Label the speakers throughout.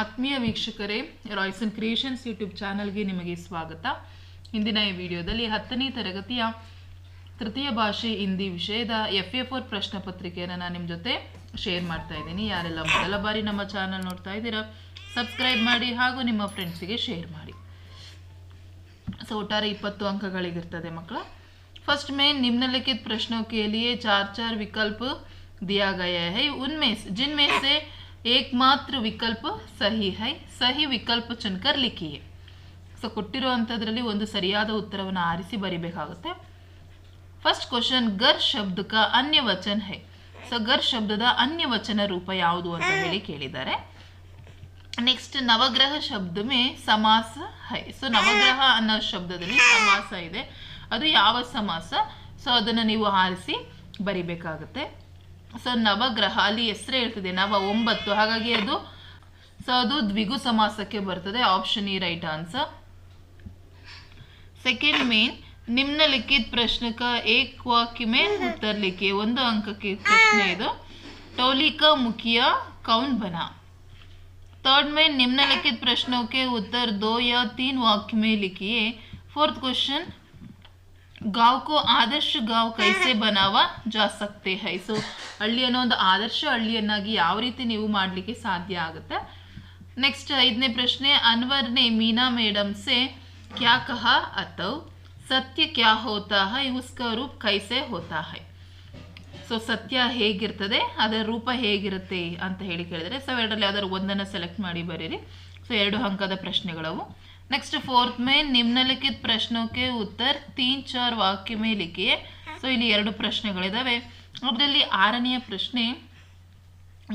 Speaker 1: ಆತ್ಮೀಯ ವೀಕ್ಷಕರೇ Royson creations YouTube ಚಾನಲ್ಗೆ ನಿಮಗೆ ಸ್ವಾಗತ. ಇಂದಿನ ಈ ವಿಡಿಯೋದಲ್ಲಿ ಹತ್ತನೇ ತರಗತಿಯ ತೃತೀಯ ಭಾಷೆ ಹಿಂದಿ ವಿಷಯದ ಎಫ್ ಎಫ್ ಆರ್ ಪ್ರಶ್ನೆ ಪತ್ರಿಕೆಯನ್ನು ನಾನು ನಿಮ್ಮ ಜೊತೆ ಶೇರ್ ಮಾಡ್ತಾ ಇದ್ದೀನಿ. ಯಾರೆಲ್ಲ ಮೊದಲ ಬಾರಿ ನಮ್ಮ ಚಾನಲ್ ನೋಡ್ತಾ ಇದ್ದೀರಾ ಸಬ್ಸ್ಕ್ರೈಬ್ ಮಾಡಿ ಹಾಗೂ ನಿಮ್ಮ ಫ್ರೆಂಡ್ಸಿಗೆ ಶೇರ್ ಮಾಡಿ. ಸೊ ಒಟ್ಟಾರೆ ಇಪ್ಪತ್ತು ಅಂಕಗಳಿಗಿರ್ತದೆ ಮಕ್ಕಳ. ಫಸ್ಟ್ ಮೇನ್ ನಿಮ್ನಲಿಖಿತ ಪ್ರಶ್ನೋ ಕೇಳಿಯೇ ಲಿಯೇ ಚಾರ್ ಚಾರ್ ವಿಕಲ್ಪ ದಿಯಾ ಗಯಾ ಹೈ ಉನ್ಮೇಸ್ ಜಿನ್ಮೇಸೆ ಏಕಮಾತ್ರ ವಿಕಲ್ಪ ಸಹಿ ಹೈ, ಸಹಿ ವಿಕಲ್ಪ ಚುನ್ಕರ್ ಲಿಖಿಯೇ. ಸೊ ಕೊಟ್ಟಿರುವಂಥದ್ರಲ್ಲಿ ಒಂದು ಸರಿಯಾದ ಉತ್ತರವನ್ನು ಆರಿಸಿ ಬರಿಬೇಕಾಗುತ್ತೆ. ಫಸ್ಟ್ ಕ್ವಶನ್ ಗರ್ ಶಬ್ದಕ ಅನ್ಯ ವಚನ ಹೈ. ಸೊ ಗರ್ ಶಬ್ದದ ಅನ್ಯ ವಚನ ರೂಪ ಯಾವುದು ಅಂತ ಹೇಳಿ ಕೇಳಿದ್ದಾರೆ. ನೆಕ್ಸ್ಟ್ ನವಗ್ರಹ ಶಬ್ದ ಮೇ ಸಮಾಸ ಹೈ. ಸೊ ನವಗ್ರಹ ಅನ್ನೋ ಶಬ್ದದಲ್ಲಿ ಸಮಾಸ ಇದೆ. ಅದು ಯಾವ ಸಮಾಸ? ಸೊ ಅದನ್ನು ನೀವು ಆರಿಸಿ ಬರಿಬೇಕಾಗುತ್ತೆ. ಸೊ ನವಗ್ರಹ, ಅಲ್ಲಿ ಹೆಸರೇ ಇರ್ತದೆ ನವ ಒಂಬತ್ತು. ಹಾಗಾಗಿ ಅದು ಸೊ ಅದು ದ್ವಿಗು ಸಮಾಸಕ್ಕೆ ಬರ್ತದೆ ಆಪ್ಷನ್ ಈ ರೈಟ್ ಆನ್ಸರ್ ಸೆಕೆಂಡ್ ಮೇನ್ ನಿಮ್ನಲಿಖಿತ ಪ್ರಶ್ನಕ ಏಕ್ ವಾಕ್ಯಮೆ ಉತ್ತರಲಿಕ್ಕೆ ಒಂದು ಅಂಕಕ್ಕೆ ಪ್ರಶ್ನೆ ಇದು. ಟೌಲಿಕ, ಮುಖಿಯ ಕೌನ್ ಬನ ಥರ್ಡ್ ಮೇನ್ ನಿಮ್ನಲಿಖಿತ ಪ್ರಶ್ನಕ್ಕೆ ಉತ್ತರ उत्तर दो या तीन वाक्य में लिखिए फोर्थ गांव को ಆದರ್ಶ गांव कैसे बनावा जा सकते है ಸೊ ಹಳ್ಳಿಯನ್ನು ಒಂದು ಆದರ್ಶ ಹಳ್ಳಿಯನ್ನಾಗಿ ಯಾವ ರೀತಿ ನೀವು ಮಾಡಲಿಕ್ಕೆ ಸಾಧ್ಯ ಆಗುತ್ತೆ ನೆಕ್ಸ್ಟ್ ಐದನೇ ಪ್ರಶ್ನೆ ಅನ್ವರ್ ने मीना मैडम से क्या कहा अतव सत्य क्या होता है उसका रूप कैसे होता है ಸೊ ಸತ್ಯ ಹೇಗಿರ್ತದೆ ಅದರ ರೂಪ ಹೇಗಿರುತ್ತೆ ಅಂತ ಹೇಳಿ ಕೇಳಿದರೆ ಸೊ ಎರಡರಲ್ಲಿ ಯಾವ್ದಾದ್ರು ಒಂದನ್ನು ಸೆಲೆಕ್ಟ್ ಮಾಡಿ ಬರೀರಿ ಸೊ ಎರಡು ಅಂಕದ ಪ್ರಶ್ನೆಗಳವು ನೆಕ್ಸ್ಟ್ ಫೋರ್ತ್ ಮೇ ನಿಮ್ನಲಿಖಿತ ಪ್ರಶ್ನೋಕೆ ಉತ್ತರ ತೀನ್ ಚಾರ್ ವಾಕ್ಯ ಮೇ ಲಿಖಿಯೇ ಸೊ ಇಲ್ಲಿ ಎರಡು ಪ್ರಶ್ನೆಗಳಿದಾವೆ ಅದರಲ್ಲಿ ಆರನೆಯ ಪ್ರಶ್ನೆ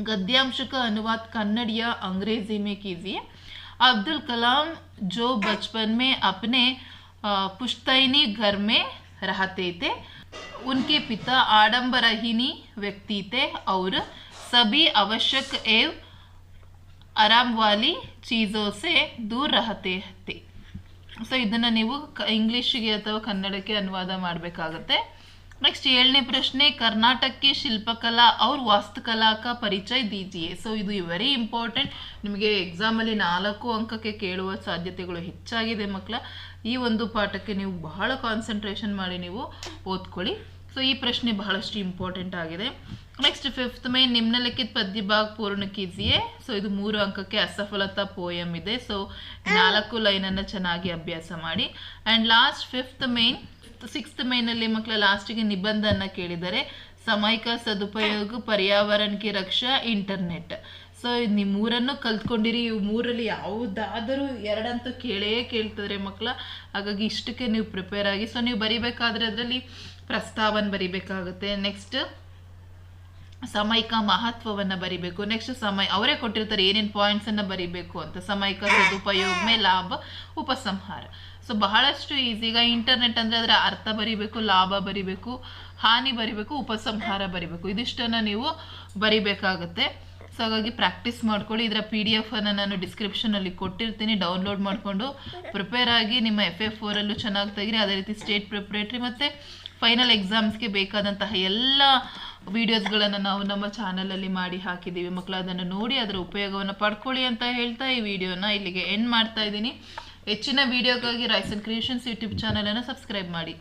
Speaker 1: गद्यांश का अनुवाद कन्नड़ या अंग्रेजी में कीजिए अब्दुल कलाम जो बचपन में अपने अ, पुश्तैनी घर में रहते थे उनके पिता आडंबरहीनी व्यक्ति थे और सभी आवश्यक एवं ಆರಾಮ್ ವಾಲಿ ಚೀಸೋಸೆ ದೂರ್ ರಹತೆ ಹತ್ತಿ. ಸೊ ಇದನ್ನು ನೀವು ಇಂಗ್ಲೀಷಿಗೆ ಅಥವಾ ಕನ್ನಡಕ್ಕೆ ಅನುವಾದ ಮಾಡಬೇಕಾಗತ್ತೆ. ನೆಕ್ಸ್ಟ್ ಏಳನೇ ಪ್ರಶ್ನೆ ಕರ್ನಾಟಕಕ್ಕೆ ಶಿಲ್ಪಕಲಾ ಅವ್ರ ವಾಸ್ತುಕಲಾಕ ಪರಿಚಯ ದೀಜಿಯೆ ಸೊ ಇದು ವೆರಿ ಇಂಪಾರ್ಟೆಂಟ್ ನಿಮಗೆ ಎಕ್ಸಾಮಲ್ಲಿ ನಾಲ್ಕು ಅಂಕಕ್ಕೆ ಕೇಳುವ ಸಾಧ್ಯತೆಗಳು ಹೆಚ್ಚಾಗಿದೆ ಮಕ್ಕಳ ಈ ಒಂದು ಪಾಠಕ್ಕೆ ನೀವು ಬಹಳ ಕಾನ್ಸಂಟ್ರೇಷನ್ ಮಾಡಿ ನೀವು ಓದ್ಕೊಳ್ಳಿ. ಸೊ ಈ ಪ್ರಶ್ನೆ ಬಹಳಷ್ಟು ಇಂಪಾರ್ಟೆಂಟ್ ಆಗಿದೆ. ನೆಕ್ಸ್ಟ್ ಫಿಫ್ತ್ ಮೇ ನಿಮ್ನಲಿಖಿತ್ ಪದ್ಯ ಭಾಗ ಪೂರ್ಣ ಕೀಜಿಯೇ ಸೊ ಇದು ಮೂರು ಅಂಕಕ್ಕೆ ಅಸಫಲತಾ ಪೋಯಮ್ ಇದೆ ಸೊ ನಾಲ್ಕು ಲೈನನ್ನು ಚೆನ್ನಾಗಿ ಅಭ್ಯಾಸ ಮಾಡಿ and last fifth main sixth ಮೇನಲ್ಲಿ ಮಕ್ಕಳ ಲಾಸ್ಟಿಗೆ ನಿಬಂಧನ ಕೇಳಿದರೆ ಸಮಯಕ ಸದುಪಯೋಗ ಪರ್ಯಾವರಣಕ್ಕೆ ರಕ್ಷಾ ಇಂಟರ್ನೆಟ್ ಸೊ ನೀವು ಮೂರನ್ನು ಕಲ್ತ್ಕೊಂಡಿರಿ ಇವು ಮೂರಲ್ಲಿ ಯಾವುದಾದರೂ ಎರಡಂತೂ ಕೇಳೇ ಕೇಳ್ತಿದ್ರೆ ಮಕ್ಕಳ ಹಾಗಾಗಿ ಇಷ್ಟಕ್ಕೆ ನೀವು ಪ್ರಿಪೇರ್ ಆಗಿ ಸೊ ನೀವು ಬರಿಬೇಕಾದ್ರೆ ಅದರಲ್ಲಿ ಪ್ರಸ್ತಾವನ ಬರಿಬೇಕಾಗುತ್ತೆ ನೆಕ್ಸ್ಟ್ ಸಮೈಕ ಮಹತ್ವವನ್ನು ಬರಿಬೇಕು. ನೆಕ್ಸ್ಟ್ ಸಮಯ ಅವರೇ ಕೊಟ್ಟಿರ್ತಾರೆ ಏನೇನು ಪಾಯಿಂಟ್ಸನ್ನು ಬರಿಬೇಕು ಅಂತ. ಸಮೈಕ ಸದುಪಯೋಗ ಲಾಭ ಉಪಸಂಹಾರ. ಸೊ ಬಹಳಷ್ಟು ಈಸಿ ಈಗ ಇಂಟರ್ನೆಟ್ ಅಂದರೆ ಅದರ ಅರ್ಥ ಬರಿಬೇಕು ಲಾಭ ಬರಿಬೇಕು ಹಾನಿ ಬರಿಬೇಕು ಉಪಸಂಹಾರ ಬರಿಬೇಕು. ಇದಿಷ್ಟನ್ನು ನೀವು ಬರಿಬೇಕಾಗುತ್ತೆ. ಸೊ ಹಾಗಾಗಿ ಪ್ರಾಕ್ಟೀಸ್ ಮಾಡ್ಕೊಳ್ಳಿ. ಇದರ ಪಿ ಡಿ ಎಫನ್ನು ನಾನು ಡಿಸ್ಕ್ರಿಪ್ಷನಲ್ಲಿ ಕೊಟ್ಟಿರ್ತೀನಿ. ಡೌನ್ಲೋಡ್ ಮಾಡಿಕೊಂಡು ಪ್ರಿಪೇರ್ ಆಗಿ ನಿಮ್ಮ ಎಫ್ ಎಫ್ ಫೋರಲ್ಲೂ ಚೆನ್ನಾಗಿ ತೆಗಿರಿ. ಅದೇ ರೀತಿ ಸ್ಟೇಟ್ ಪ್ರಿಪ್ರೇಟ್ರಿ ಮತ್ತು ಫೈನಲ್ ಎಕ್ಸಾಮ್ಸ್ಗೆ ಬೇಕಾದಂತಹ ಎಲ್ಲ ವಿಡಿಯೋಸ್ಗಳನ್ನು ನಾವು ನಮ್ಮ ಚಾನಲಲ್ಲಿ ಮಾಡಿ ಹಾಕಿದ್ದೀವಿ. ಮಕ್ಕಳು ಅದನ್ನು ನೋಡಿ ಅದರ ಉಪಯೋಗವನ್ನು ಪಡ್ಕೊಳ್ಳಿ ಅಂತ ಹೇಳ್ತಾ ಈ ವಿಡಿಯೋನ ಇಲ್ಲಿಗೆ ಎಂಡ್ ಮಾಡ್ತಾ ಇದ್ದೀನಿ. ಹೆಚ್ಚಿನ ವಿಡಿಯೋಗಾಗಿ ರೈಸನ್ ಕ್ರಿಯೇಷನ್ಸ್ ಯೂಟ್ಯೂಬ್ ಚಾನಲನ್ನು ಸಬ್ಸ್ಕ್ರೈಬ್ ಮಾಡಿ.